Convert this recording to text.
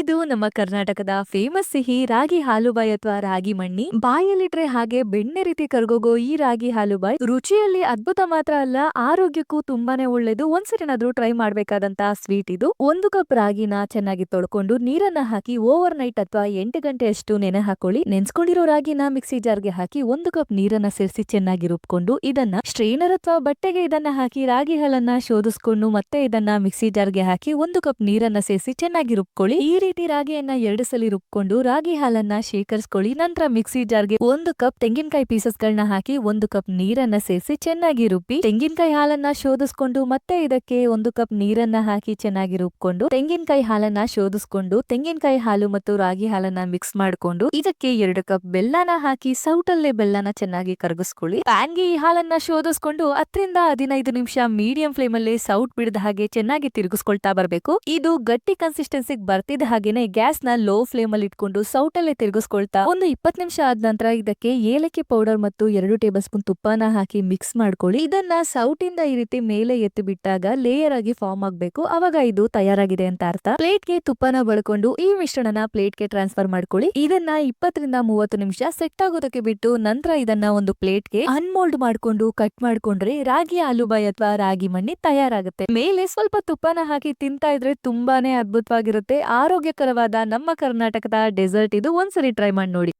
ಇದು ನಮ್ಮ ಕರ್ನಾಟಕದ ಫೇಮಸ್ ಸಿಹಿ ರಾಗಿ ಹಾಲುಬಾಯಿ ಅಥವಾ ರಾಗಿ ಮಣ್ಣಿ. ಬಾಯಲ್ಲಿಟ್ರೆ ಹಾಗೆ ಬೆಣ್ಣೆ ರೀತಿ ಕರ್ಗೋಗೋ ಈ ರಾಗಿ ಹಾಲುಬಾಯಿ ರುಚಿಯಲ್ಲಿ ಅದ್ಭುತ ಮಾತ್ರ ಅಲ್ಲ, ಆರೋಗ್ಯಕ್ಕೂ ತುಂಬಾನೇ ಒಳ್ಳೇದು. ಒಂದ್ಸರಿನಾದ್ರೂ ಟ್ರೈ ಮಾಡ್ಬೇಕಾದಂತಹ ಸ್ವೀಟ್ ಇದು. ಒಂದು ಕಪ್ ರಾಗಿನ ಚೆನ್ನಾಗಿ ತೊಳ್ಕೊಂಡು ನೀರನ್ನ ಹಾಕಿ ಓವರ್ ನೈಟ್ ಅಥವಾ ಎಂಟು ಗಂಟೆಯಷ್ಟು ನೆನೆ ಹಾಕೊಳ್ಳಿ. ನೆನ್ಸ್ಕೊಂಡಿರೋ ರಾಗಿನ ಮಿಕ್ಸಿ ಜಾರ್ಗೆ ಹಾಕಿ ಒಂದು ಕಪ್ ನೀರನ್ನ ಸೇರಿಸಿ ಚೆನ್ನಾಗಿ ರುಬ್ಕೊಂಡು ಇದನ್ನ ಸ್ಟ್ರೈನರ್ ಅಥವಾ ಬಟ್ಟೆಗೆ ಇದನ್ನ ಹಾಕಿ ರಾಗಿ ಹಾಲನ್ನ ಶೋಧಿಸ್ಕೊಂಡು ಮತ್ತೆ ಇದನ್ನ ಮಿಕ್ಸಿ ಜಾರ್ಗೆ ಹಾಕಿ ಒಂದು ಕಪ್ ನೀರನ್ನ ಸೇರಿಸಿ ಚೆನ್ನಾಗಿ ರುಬ್ಕೊಳ್ಳಿ. ಈ ರೀತಿ ರಾಗಿಯನ್ನ ಎರಡು ಸಲ ರುಬ್ಕೊಂಡು ರಾಗಿ ಹಾಲನ್ನ ಶೇಖರಿಸ್ಕೊಳ್ಳಿ. ನಂತರ ಮಿಕ್ಸಿ ಜಾರ್ಗೆ ಒಂದು ಕಪ್ ತೆಂಗಿನಕಾಯಿ ಪೀಸಸ್ ಗಳನ್ನ ಹಾಕಿ ಒಂದು ಕಪ್ ನೀರನ್ನ ಸೇರಿಸಿ ಚೆನ್ನಾಗಿ ರುಬ್ಬಿ, ತೆಂಗಿನಕಾಯಿ ಹಾಲನ್ನ ಶೋಧಿಸ್ಕೊಂಡು ಮತ್ತೆ ಇದಕ್ಕೆ ಒಂದು ಕಪ್ ನೀರನ್ನ ಹಾಕಿ ಚೆನ್ನಾಗಿ ರುಬ್ಕೊಂಡು, ತೆಂಗಿನಕಾಯಿ ಹಾಲನ್ನ ಶೋಧಿಸ್ಕೊಂಡು, ತೆಂಗಿನಕಾಯಿ ಹಾಲು ಮತ್ತು ರಾಗಿ ಹಾಲನ್ನ ಮಿಕ್ಸ್ ಮಾಡ್ಕೊಂಡು ಇದಕ್ಕೆ ಎರಡು ಕಪ್ ಬೆಲ್ಲನ ಹಾಕಿ ಸೌಟಲ್ಲೇ ಬೆಲ್ಲನ ಚೆನ್ನಾಗಿ ಕರಗಿಸ್ಕೊಳ್ಳಿ. ಪ್ಯಾನ್ಗೆ ಈ ಹಾಲನ್ನ ಶೋಧಿಸ್ಕೊಂಡು ಹತ್ತರಿಂದ ಹದಿನೈದು ನಿಮಿಷ ಮೀಡಿಯಂ ಫ್ಲೇಮ್ ಅಲ್ಲಿ ಸೌಟ್ ಬಿಡದ ಹಾಗೆ ಚೆನ್ನಾಗಿ ತಿರುಗಿಸ್ಕೊಳ್ತಾ ಬರಬೇಕು. ಇದು ಗಟ್ಟಿ ಕನ್ಸಿಸ್ಟೆನ್ಸಿಗೆ ಬರ್ತಿದ್ದ ಹಾಗೇನೆ ಗ್ಯಾಸ್ನ ಲೋ ಫ್ಲೇಮ್ ಅಲ್ಲಿ ಇಟ್ಕೊಂಡು ಸೌಟಲ್ಲೇ ತಿರುಗಿಸ್ಕೊಳ್ತಾ ಒಂದು ಇಪ್ಪತ್ತು ನಿಮಿಷ ಆದ ನಂತರ ಇದಕ್ಕೆ ಏಲಕ್ಕಿ ಪೌಡರ್ ಮತ್ತು ಎರಡು ಟೇಬಲ್ ಸ್ಪೂನ್ ತುಪ್ಪನ ಹಾಕಿ ಮಿಕ್ಸ್ ಮಾಡ್ಕೊಳ್ಳಿ. ಇದನ್ನ ಸೌಟಿಂದ ಈ ರೀತಿ ಮೇಲೆ ಎತ್ತಿ ಬಿಟ್ಟಾಗ ಲೇಯರ್ ಆಗಿ ಫಾರ್ಮ್ ಆಗ್ಬೇಕು. ಅವಾಗ ಇದು ತಯಾರಾಗಿದೆ ಅಂತ ಅರ್ಥ. ಪ್ಲೇಟ್ಗೆ ತುಪ್ಪನ ಬಳಕೊಂಡು ಈ ಮಿಶ್ರಣನ ಪ್ಲೇಟ್ಗೆ ಟ್ರಾನ್ಸ್ಫರ್ ಮಾಡ್ಕೊಳ್ಳಿ. ಇದನ್ನ ಇಪ್ಪತ್ತರಿಂದ ಮೂವತ್ತು ನಿಮಿಷ ಸೆಟ್ ಆಗೋದಕ್ಕೆ ಬಿಟ್ಟು ನಂತರ ಇದನ್ನ ಒಂದು ಪ್ಲೇಟ್ಗೆ ಅನ್ಮೋಲ್ಡ್ ಮಾಡ್ಕೊಂಡು ಕಟ್ ಮಾಡ್ಕೊಂಡ್ರೆ ರಾಗಿ, ಆಲೂಬಾಯಿ ಅಥವಾ ರಾಗಿ ಮಣ್ಣಿ ತಯಾರಾಗುತ್ತೆ. ಮೇಲೆ ಸ್ವಲ್ಪ ತುಪ್ಪನ ಹಾಕಿ ತಿಂತಾ ಇದ್ರೆ ತುಂಬಾನೇ ಅದ್ಭುತವಾಗಿರುತ್ತೆ. ಆರೋಗ್ಯಕರವಾದ ನಮ್ಮ ಕರ್ನಾಟಕದ ಡೆಸರ್ಟ್ ಇದು ಒಂದ್ಸರಿ ಟ್ರೈ ಮಾಡಿ ನೋಡಿ.